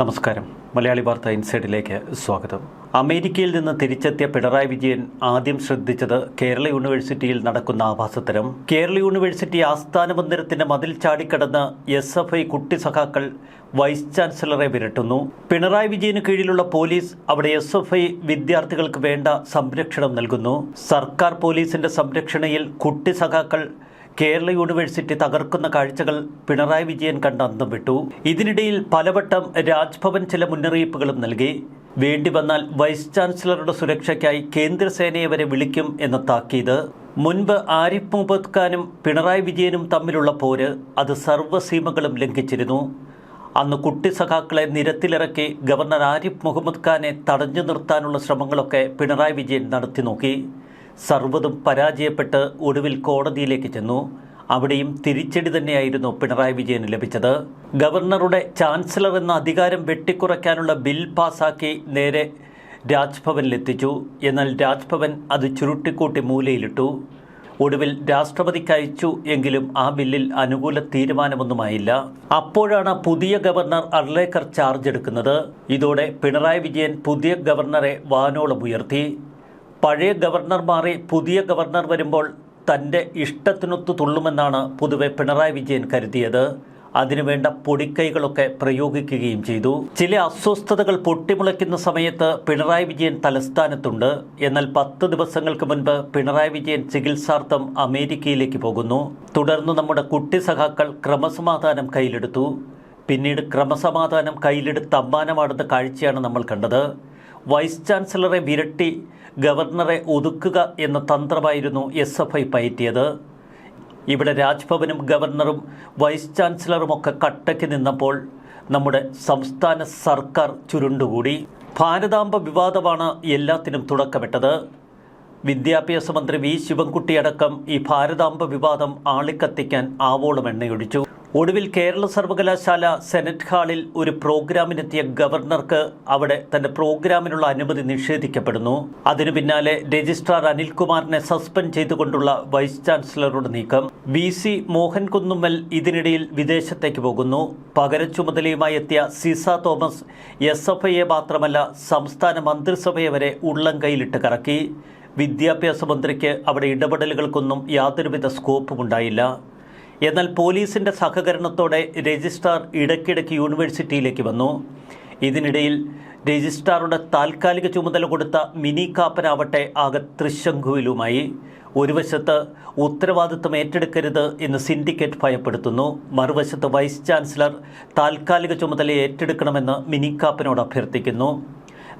നമസ്കാരം. മലയാളി വാർത്ത ഇൻസൈഡിലേക്ക് സ്വാഗതം. അമേരിക്കയിൽ നിന്ന് തിരിച്ചെത്തിയ പിണറായി വിജയൻ ആദ്യം ശ്രദ്ധിച്ചത് കേരള യൂണിവേഴ്സിറ്റിയിൽ നടക്കുന്ന ആഭാസത്തരം കേരള യൂണിവേഴ്സിറ്റി ആസ്ഥാന മന്ദിരത്തിന്റെ മതിൽ ചാടിക്കടന്ന് എസ് എഫ് ഐ കുട്ടി സഖാക്കൾ വൈസ് ചാൻസലറെ വിരട്ടുന്നു. പിണറായി വിജയന് കീഴിലുള്ള പോലീസ് അവിടെ എസ് എഫ് ഐ വിദ്യാർത്ഥികൾക്ക് വേണ്ട സംരക്ഷണം നൽകുന്നു. സർക്കാർ പോലീസിന്റെ സംരക്ഷണയിൽ കുട്ടി സഖാക്കൾ കേരള യൂണിവേഴ്സിറ്റി തകർക്കുന്ന കാഴ്ചകൾ പിണറായി വിജയൻ കണ്ട് അന്തം വിട്ടു. ഇതിനിടയിൽ പലവട്ടം രാജ്ഭവൻ ചില മുന്നറിയിപ്പുകളും നൽകി. വേണ്ടി വന്നാൽ വൈസ് ചാൻസലറുടെ സുരക്ഷയ്ക്കായി കേന്ദ്രസേനയെ വരെ വിളിക്കും എന്ന താക്കീത്. മുൻപ് ആരിഫ് മുഹമ്മദ് ഖാനും പിണറായി വിജയനും തമ്മിലുള്ള പോര് അത് സർവസീമകളും ലംഘിച്ചിരുന്നു. അന്ന് കുട്ടി സഖാക്കളെ നിരത്തിലിറക്കി ഗവർണർ ആരിഫ് മുഹമ്മദ് ഖാനെ തടഞ്ഞു നിർത്താനുള്ള ശ്രമങ്ങളൊക്കെ പിണറായി വിജയൻ നടത്തി നോക്കി. സർവതും പരാജയപ്പെട്ട് ഒടുവിൽ കോടതിയിലേക്ക് ചെന്നു. അവിടെയും തിരിച്ചടി തന്നെയായിരുന്നു പിണറായി വിജയന് ലഭിച്ചത്. ഗവർണറുടെ ചാൻസലർ എന്ന അധികാരം വെട്ടിക്കുറയ്ക്കാനുള്ള ബിൽ പാസാക്കി നേരെ രാജ്ഭവനിലെത്തിച്ചു എന്നാൽ രാജ്ഭവൻ അത് ചുരുട്ടിക്കൂട്ടി മൂലയിലിട്ടു. ഒടുവിൽ രാഷ്ട്രപതിക്ക് അയച്ചു എങ്കിലും ആ ബില്ലിൽ അനുകൂല തീരുമാനമൊന്നുമായില്ല. അപ്പോഴാണ് പുതിയ ഗവർണർ അർലേക്കർ ചാർജ് എടുക്കുന്നത്. ഇതോടെ പിണറായി വിജയൻ പുതിയ ഗവർണറെ വാനോളം ഉയർത്തി. പഴയ ഗവർണർ മാറി പുതിയ ഗവർണർ വരുമ്പോൾ തന്റെ ഇഷ്ടത്തിനൊത്തു തുള്ളുമെന്നാണ് പൊതുവെ പിണറായി വിജയൻ കരുതിയത്. അതിനുവേണ്ട പൊടിക്കൈകളൊക്കെ പ്രയോഗിക്കുകയും ചെയ്തു. ചില അസ്വസ്ഥതകൾ പൊട്ടിമുളയ്ക്കുന്ന സമയത്ത് പിണറായി വിജയൻ തലസ്ഥാനത്തുണ്ട്. എന്നാൽ പത്ത് ദിവസങ്ങൾക്ക് മുൻപ് പിണറായി വിജയൻ ചികിത്സാർത്ഥം അമേരിക്കയിലേക്ക് പോകുന്നു. തുടർന്ന് നമ്മുടെ കുട്ടി സഖാക്കൾ ക്രമസമാധാനം കയ്യിലെടുത്തു. പിന്നീട് ക്രമസമാധാനം കയ്യിലെടുത്ത് അമ്മാനമാടുന്ന കാഴ്ചയാണ് നമ്മൾ കണ്ടത്. വൈസ് ചാൻസലറെ വിരട്ടി ഗവർണറെ ഒതുക്കുക എന്ന തന്ത്രമായിരുന്നു എസ് എഫ് ഐ പയറ്റിയത്. ഇവിടെ രാജ്ഭവനും ഗവർണറും വൈസ് ചാൻസലറുമൊക്കെ കട്ടയ്ക്ക് നിന്നപ്പോൾ നമ്മുടെ സംസ്ഥാന സർക്കാർ ചുരുണ്ടുകൂടി. ഭാരതാംബ വിവാദമാണ് എല്ലാത്തിനും തുടക്കമിട്ടത്. വിദ്യാഭ്യാസ മന്ത്രി വി ശിവൻകുട്ടിയടക്കം ഈ ഭാരതാംബ വിവാദം ആളിക്കത്തിക്കാൻ ആവോളം എണ്ണയൊഴിച്ചു ഒടുവിൽ കേരള സർവകലാശാല സെനറ്റ് ഹാളിൽ ഒരു പ്രോഗ്രാമിനെത്തിയ ഗവർണർക്ക് അവിടെ തന്റെ പ്രോഗ്രാമിനുള്ള അനുമതി നിഷേധിക്കപ്പെടുന്നു. അതിനു പിന്നാലെ രജിസ്ട്രാർ അനിൽകുമാറിനെ സസ്പെൻഡ് ചെയ്തുകൊണ്ടുള്ള വൈസ് ചാൻസലറുടെ നീക്കം. വി സി മോഹൻ കുന്നുമ്മൽ ഇതിനിടയിൽ വിദേശത്തേക്ക് പോകുന്നു. പകര ചുമതലയുമായി എത്തിയ സിസ തോമസ് എസ് എഫ് ഐയെ മാത്രമല്ല സംസ്ഥാന മന്ത്രിസഭയെ വരെ ഉള്ളം കൈയിലിട്ട് കറക്കി. വിദ്യാഭ്യാസ മന്ത്രിക്ക് അവിടെ ഇടപെടലുകൾക്കൊന്നും യാതൊരുവിധ സ്കോപ്പും ഉണ്ടായില്ല എന്നാൽ പോലീസിന്റെ സഹകരണത്തോടെ രജിസ്ട്രാർ ഇടയ്ക്കിടയ്ക്ക് യൂണിവേഴ്സിറ്റിയിലേക്ക് വന്നു. ഇതിനിടയിൽ രജിസ്ട്രാറുടെ താൽക്കാലിക ചുമതല കൊടുത്ത മിനി കാപ്പനാവട്ടെ ആകെ തൃശങ്കുവിലുമായി. ഒരു വശത്ത് ഉത്തരവാദിത്വം ഏറ്റെടുക്കരുത് എന്ന് സിൻഡിക്കേറ്റ് ഭയപ്പെടുത്തുന്നു. മറുവശത്ത് വൈസ് ചാൻസലർ താൽക്കാലിക ചുമതല ഏറ്റെടുക്കണമെന്ന് മിനിക്കാപ്പനോട് അഭ്യർത്ഥിക്കുന്നു.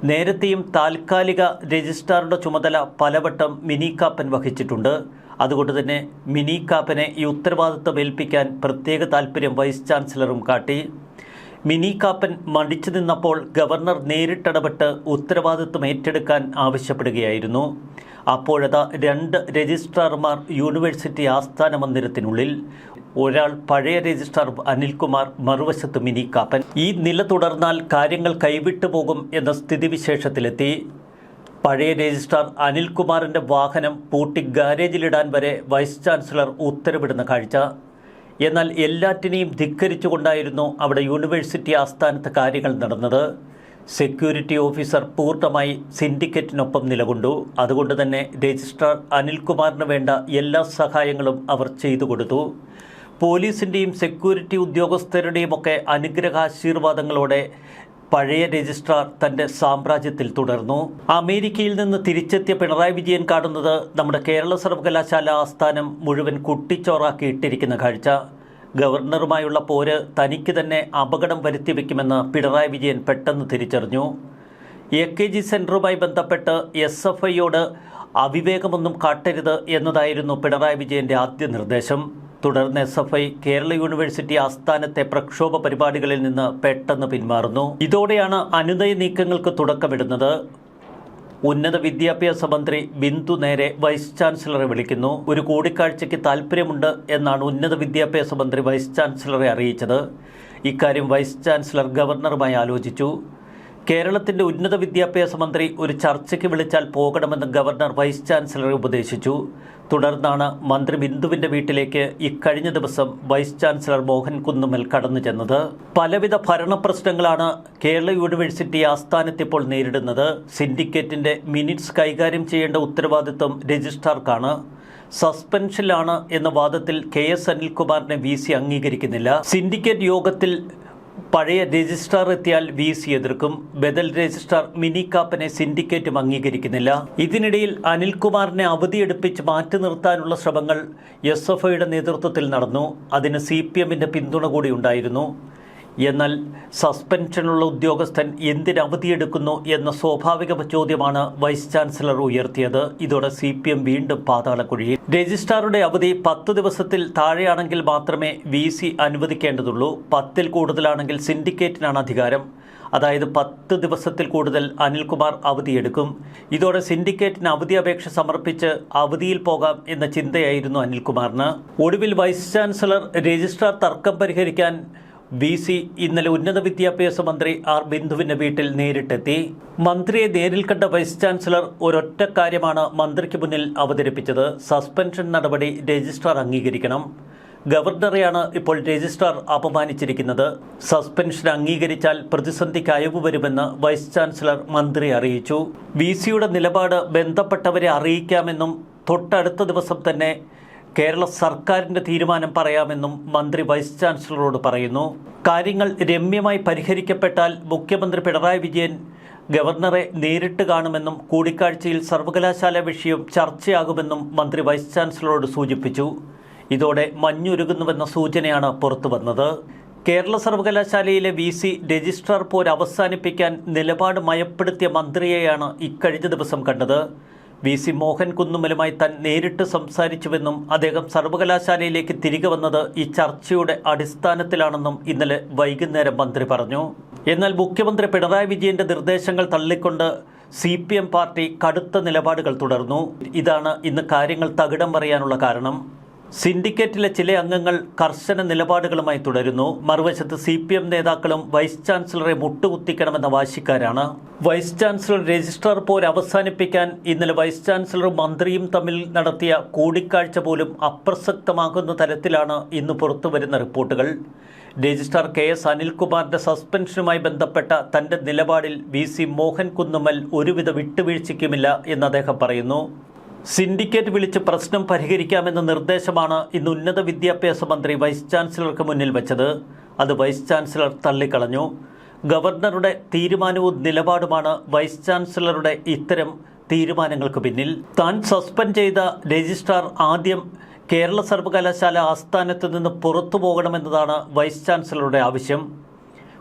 നേരത്തെയും താൽക്കാലിക രജിസ്ട്രാറുടെ ചുമതല പലവട്ടം മിനിക്കാപ്പൻ വഹിച്ചിട്ടുണ്ട്. അതുകൊണ്ട് തന്നെ മിനി കാപ്പനെ ഈ ഉത്തരവാദിത്വം ഏൽപ്പിക്കാൻ പ്രത്യേക താൽപ്പര്യം വൈസ് ചാൻസലറും കാട്ടി. മിനി കാപ്പൻ മടിച്ചു നിന്നപ്പോൾ ഗവർണർ നേരിട്ടിടപെട്ട് ഉത്തരവാദിത്വം ഏറ്റെടുക്കാൻ ആവശ്യപ്പെടുകയായിരുന്നു. അപ്പോഴതാ രണ്ട് രജിസ്ട്രാർമാർ യൂണിവേഴ്സിറ്റി ആസ്ഥാന മന്ദിരത്തിനുള്ളിൽ. ഒരാൾ പഴയ രജിസ്ട്രാർ അനിൽകുമാർ മറുവശത്ത് മിനി കാപ്പൻ. ഈ നില തുടർന്നാൽ കാര്യങ്ങൾ കൈവിട്ടു പോകും എന്ന സ്ഥിതിവിശേഷത്തിലെത്തി. പഴയ രജിസ്ട്രാർ അനിൽകുമാറിന്റെ വാഹനം പൂട്ടി ഗാരേജിലിടാൻ വരെ വൈസ് ചാൻസലർ ഉത്തരവിടുന്ന കാഴ്ച. എന്നാൽ എല്ലാറ്റിനെയും ധിക്കരിച്ചുകൊണ്ടായിരുന്നു അവിടെ യൂണിവേഴ്സിറ്റി ആസ്ഥാനത്ത് കാര്യങ്ങൾ നടന്നത്. സെക്യൂരിറ്റി ഓഫീസർ പൂർണമായി സിൻഡിക്കേറ്റിനൊപ്പം നിലകൊണ്ടു. അതുകൊണ്ട് തന്നെ രജിസ്ട്രാർ അനിൽകുമാറിന് വേണ്ട എല്ലാ സഹായങ്ങളും അവർ ചെയ്തു കൊടുത്തു. പോലീസിന്റെയും സെക്യൂരിറ്റി ഉദ്യോഗസ്ഥരുടെയും ഒക്കെ അനുഗ്രഹാശീർവാദങ്ങളോടെ പഴയ രജിസ്ട്രാർ തന്റെ സാമ്രാജ്യത്തിൽ തുടർന്നു. അമേരിക്കയിൽ നിന്ന് തിരിച്ചെത്തിയ പിണറായി വിജയൻ കാണുന്നത് നമ്മുടെ കേരള സർവകലാശാല ആസ്ഥാനം മുഴുവൻ കുട്ടിച്ചോറാക്കി ഇട്ടിരിക്കുന്ന കാഴ്ച. ഗവർണറുമായുള്ള പോര് തനിക്ക് തന്നെ അപകടം വരുത്തി വയ്ക്കുമെന്ന് പിണറായി വിജയൻ പെട്ടെന്ന് തിരിച്ചറിഞ്ഞു. എ കെ ജി സെന്ററുമായി ബന്ധപ്പെട്ട് എസ് എഫ് ഐയോട് അവിവേകമൊന്നും കാട്ടരുത് എന്നതായിരുന്നു പിണറായി വിജയന്റെ ആദ്യ നിർദ്ദേശം. തുടർന്ന് S F I Kerala university ആസ്ഥാനത്തെ പ്രക്ഷോഭ പരിപാടികളിൽ നിന്ന് പെട്ടെന്ന് പിന്മാറുന്നു. ഇതോടെയാണ് അനുനയ നീക്കങ്ങൾക്ക് തുടക്കമിടുന്നത്. ഉന്നത വിദ്യാഭ്യാസ മന്ത്രി ബിന്ദു നേരെ വൈസ് ചാൻസലറെ വിളിക്കുന്നു. ഒരു കൂടിക്കാഴ്ചയ്ക്ക് താല്പര്യമുണ്ട് എന്നാണ് ഉന്നത വിദ്യാഭ്യാസ മന്ത്രി വൈസ് ചാൻസലറെ അറിയിച്ചത്. ഇക്കാര്യം വൈസ് ചാൻസലർ ഗവർണറുമായി ആലോചിച്ചു. കേരളത്തിന്റെ ഉന്നത വിദ്യാഭ്യാസ മന്ത്രി ഒരു ചർച്ചയ്ക്ക് വിളിച്ചാൽ പോകണമെന്ന് ഗവർണർ വൈസ് ചാൻസലറെ ഉപദേശിച്ചു. തുടർന്നാണ് മന്ത്രി ബിന്ദുവിന്റെ വീട്ടിലേക്ക് ഇക്കഴിഞ്ഞ ദിവസം വൈസ് ചാൻസലർ മോഹൻ കുന്നുമൽ കടന്നു ചെന്നത്. പലവിധ ഭരണ പ്രശ്നങ്ങളാണ് കേരള യൂണിവേഴ്സിറ്റി ആസ്ഥാനത്ത് ഇപ്പോൾ നേരിടുന്നത്. സിൻഡിക്കേറ്റിന്റെ മിനിറ്റ്സ് കൈകാര്യം ചെയ്യേണ്ട ഉത്തരവാദിത്വം രജിസ്ട്രാർക്കാണ്. സസ്പെൻഷനിലാണ് എന്ന വാദത്തിൽ കെ എസ് അനിൽകുമാറിനെ വി സി അംഗീകരിക്കുന്നില്ല. സിൻഡിക്കേറ്റ് യോഗത്തിൽ പഴയ രജിസ്ട്രാർ എത്തിയാൽ വി സി എതിർക്കും. ബദൽ രജിസ്ട്രാർ മിനി കാപ്പനെ സിൻഡിക്കേറ്റും അംഗീകരിക്കുന്നില്ല. ഇതിനിടയിൽ അനിൽകുമാറിനെ അവധിയെടുപ്പിച്ച് മാറ്റി നിർത്താനുള്ള ശ്രമങ്ങൾ എസ് എഫ് ഐയുടെ നേതൃത്വത്തിൽ നടന്നു. അതിന് സി പി എമ്മിന്റെ പിന്തുണ കൂടി ഉണ്ടായിരുന്നു. എന്നാൽ സസ്പെൻഷനുള്ള ഉദ്യോഗസ്ഥൻ എന്തിന് അവധിയെടുക്കുന്നു എന്ന സ്വാഭാവിക ചോദ്യമാണ് വൈസ് ചാൻസലർ ഉയർത്തിയത്. ഇതോടെ സി പി എം വീണ്ടും പാതാളക്കുഴിയിൽ രജിസ്ട്രാറുടെ അവധി പത്ത് ദിവസത്തിൽ താഴെയാണെങ്കിൽ മാത്രമേ വി സി അനുവദിക്കേണ്ടതുള്ളൂ. പത്തിൽ കൂടുതലാണെങ്കിൽ സിൻഡിക്കേറ്റിനാണ് അധികാരം. അതായത് പത്ത് ദിവസത്തിൽ കൂടുതൽ അനിൽകുമാർ അവധിയെടുക്കും. ഇതോടെ സിൻഡിക്കേറ്റിന് അവധി അപേക്ഷ സമർപ്പിച്ച് അവധിയിൽ പോകാം എന്ന ചിന്തയായിരുന്നു അനിൽകുമാറിന്. ഒടുവിൽ വൈസ് ചാൻസലർ രജിസ്ട്രാർ തർക്കം പരിഹരിക്കാൻ വി സി ഇന്നലെ ഉന്നത വിദ്യാഭ്യാസ മന്ത്രി ആർ ബിന്ദുവിന്റെ വീട്ടിൽ നേരിട്ടെത്തി. മന്ത്രിയെ നേരിൽ കണ്ട വൈസ് ചാൻസലർ ഒരൊറ്റ കാര്യമാണ് മന്ത്രിക്ക് മുന്നിൽ അവതരിപ്പിച്ചത്. സസ്പെൻഷൻ നടപടി രജിസ്ട്രാർ അംഗീകരിക്കണം. ഗവർണറെയാണ് ഇപ്പോൾ രജിസ്ട്രാർ അപമാനിച്ചിരിക്കുന്നത്. സസ്പെൻഷൻ അംഗീകരിച്ചാൽ പ്രതിസന്ധിക്ക് അയവ് വരുമെന്ന് വൈസ് ചാൻസലർ മന്ത്രി അറിയിച്ചു. വി സിയുടെ നിലപാട് ബന്ധപ്പെട്ടവരെ അറിയിക്കാമെന്നും തൊട്ടടുത്ത ദിവസം തന്നെ കേരള സർക്കാരിന്റെ തീരുമാനം പറയാമെന്നും മന്ത്രി വൈസ് ചാൻസലറോട് പറയുന്നു. കാര്യങ്ങൾ രമ്യമായി പരിഹരിക്കപ്പെട്ടാൽ മുഖ്യമന്ത്രി പിണറായി വിജയൻ ഗവർണറെ നേരിട്ട് കാണുമെന്നും കൂടിക്കാഴ്ചയിൽ സർവകലാശാല വിഷയം ചർച്ചയാകുമെന്നും മന്ത്രി വൈസ് ചാൻസലറോട് സൂചിപ്പിച്ചു. ഇതോടെ മഞ്ഞുരുകുന്നുവെന്ന സൂചനയാണ് പുറത്തു വന്നത്. കേരള സർവകലാശാലയിലെ വി സി രജിസ്ട്രാർ പോര് അവസാനിപ്പിക്കാൻ നിലപാട് മയപ്പെടുത്തിയ മന്ത്രിയെയാണ് ഇക്കഴിഞ്ഞ ദിവസം കണ്ടത്. വി സി മോഹൻ കുന്നുമലുമായി താൻ നേരിട്ട് സംസാരിച്ചുവെന്നും അദ്ദേഹം സർവകലാശാലയിലേക്ക് തിരികെ വന്നത് ഈ ചർച്ചയുടെ അടിസ്ഥാനത്തിലാണെന്നും ഇന്നലെ വൈകുന്നേരം മന്ത്രി പറഞ്ഞു. എന്നാൽ മുഖ്യമന്ത്രി പിണറായി വിജയന്റെ നിർദ്ദേശങ്ങൾ തള്ളിക്കൊണ്ട് സി പി എം പാർട്ടി കടുത്ത നിലപാടുകൾ തുടർന്നു. ഇതാണ് ഇന്ന് കാര്യങ്ങൾ തകിടം പറയാനുള്ള കാരണം. സിൻഡിക്കേറ്റിലെ ചില അംഗങ്ങൾ കർശന നിലപാടുകളുമായി തുടരുന്നു. മറുവശത്ത് സി പി എം നേതാക്കളും വൈസ് ചാൻസലറെ മുട്ടുകുത്തിക്കണമെന്ന വാശിക്കാരാണ്. വൈസ് ചാൻസലർ രജിസ്ട്രാർ പോൽ അവസാനിപ്പിക്കാൻ ഇന്നലെ വൈസ് ചാൻസലറും മന്ത്രിയും തമ്മിൽ നടത്തിയ കൂടിക്കാഴ്ച പോലും അപ്രസക്തമാകുന്ന തരത്തിലാണ് ഇന്ന് പുറത്തുവരുന്ന റിപ്പോർട്ടുകൾ. രജിസ്ട്രാർ കെ എസ് അനിൽകുമാറിന്റെ സസ്പെൻഷനുമായി ബന്ധപ്പെട്ട തന്റെ നിലപാടിൽ വി സി മോഹൻ കുന്നുമ്മൽ ഒരുവിധ വിട്ടുവീഴ്ചയ്ക്കുമില്ല എന്ന് അദ്ദേഹം പറയുന്നു. സിൻഡിക്കേറ്റ് വിളിച്ച് പ്രശ്നം പരിഹരിക്കാമെന്ന നിർദ്ദേശമാണ് ഇന്ന് ഉന്നത വിദ്യാഭ്യാസ മന്ത്രി വൈസ് ചാൻസലർക്ക് മുന്നിൽ വെച്ചത്. അത് വൈസ് ചാൻസലർ തള്ളിക്കളഞ്ഞു. ഗവർണറുടെ തീരുമാനവും നിലപാടുമാണ് വൈസ് ചാൻസലറുടെ ഇത്തരം തീരുമാനങ്ങൾക്ക് പിന്നിൽ. താൻ സസ്പെൻഡ് ചെയ്ത രജിസ്ട്രാർ ആദ്യം കേരള സർവകലാശാല ആസ്ഥാനത്ത് നിന്ന് പുറത്തു പോകണമെന്നതാണ് വൈസ് ചാൻസലറുടെ ആവശ്യം.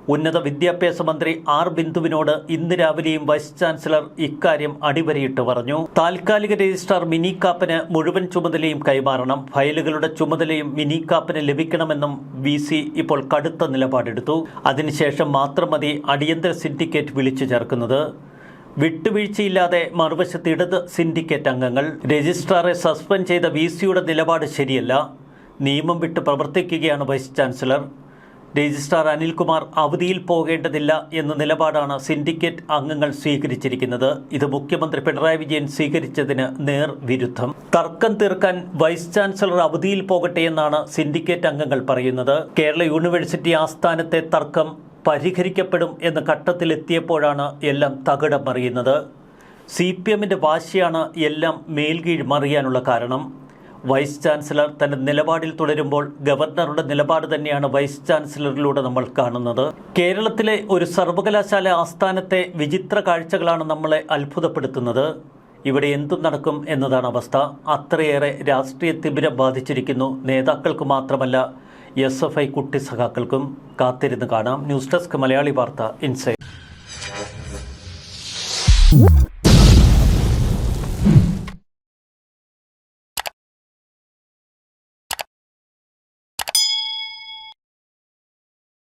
ഉന്നത വിദ്യാഭ്യാസ മന്ത്രി ആർ ബിന്ദുവിനോട് ഇന്ന് രാവിലെയും വൈസ് ചാൻസലർ ഇക്കാര്യം അടിവരയിട്ട് പറഞ്ഞു. താൽക്കാലിക രജിസ്ട്രാർ മിനി കാപ്പന് മുഴുവൻ ചുമതലയും കൈമാറണം. ഫയലുകളുടെ ചുമതലയും മിനി കാപ്പന് ലഭിക്കണമെന്നും വി ഇപ്പോൾ കടുത്ത നിലപാടെടുത്തു. അതിനുശേഷം മാത്രം മതി അടിയന്തര സിൻഡിക്കേറ്റ് വിളിച്ചു ചേർക്കുന്നത്. വിട്ടുവീഴ്ചയില്ലാതെ മറുവശത്ത് ഇടത് സിൻഡിക്കേറ്റ് അംഗങ്ങൾ. രജിസ്ട്രാറെ സസ്പെൻഡ് ചെയ്ത വി നിലപാട് ശരിയല്ല. നിയമം വിട്ട് പ്രവർത്തിക്കുകയാണ് വൈസ് ചാൻസലർ. രജിസ്ട്രാർ അനിൽകുമാർ അവധിയിൽ പോകേണ്ടതില്ല എന്ന നിലപാടാണ് സിൻഡിക്കേറ്റ് അംഗങ്ങൾ സ്വീകരിച്ചിരിക്കുന്നത്. ഇത് മുഖ്യമന്ത്രി പിണറായി വിജയൻ സ്വീകരിച്ചതിന് നേർ വിരുദ്ധം. തർക്കം തീർക്കാൻ വൈസ് ചാൻസലർ അവധിയിൽ പോകട്ടെ എന്നാണ് സിൻഡിക്കേറ്റ് അംഗങ്ങൾ പറയുന്നത്. കേരള യൂണിവേഴ്സിറ്റി ആസ്ഥാനത്തെ തർക്കം പരിഹരിക്കപ്പെടും എന്ന ഘട്ടത്തിലെത്തിയപ്പോഴാണ് എല്ലാം തകിടം മറിയുന്നത്. സി പി എമ്മിന്റെ വാശിയാണ് എല്ലാം മേൽകീഴ് മറിയാനുള്ള കാരണം. വൈസ് ചാൻസലർ തന്റെ നിലപാടിൽ തുടരുമ്പോൾ ഗവർണറുടെ നിലപാട് തന്നെയാണ് വൈസ് ചാൻസലറിലൂടെ നമ്മൾ കാണുന്നത്. കേരളത്തിലെ ഒരു സർവകലാശാല ആസ്ഥാനത്തെ വിചിത്ര കാഴ്ചകളാണ് നമ്മളെ അത്ഭുതപ്പെടുത്തുന്നത്. ഇവിടെ എന്തു നടക്കും എന്നതാണ് അവസ്ഥ. അത്രയേറെ രാഷ്ട്രീയ തിമിരം ബാധിച്ചിരിക്കുന്നു നേതാക്കൾക്ക് മാത്രമല്ല എസ് എഫ് ഐ കുട്ടി സഖാക്കൾക്കും. കാത്തിരുന്ന് കാണാം. ന്യൂസ് ഡെസ്ക് മലയാളി വാർത്ത ഇൻസൈഡ്.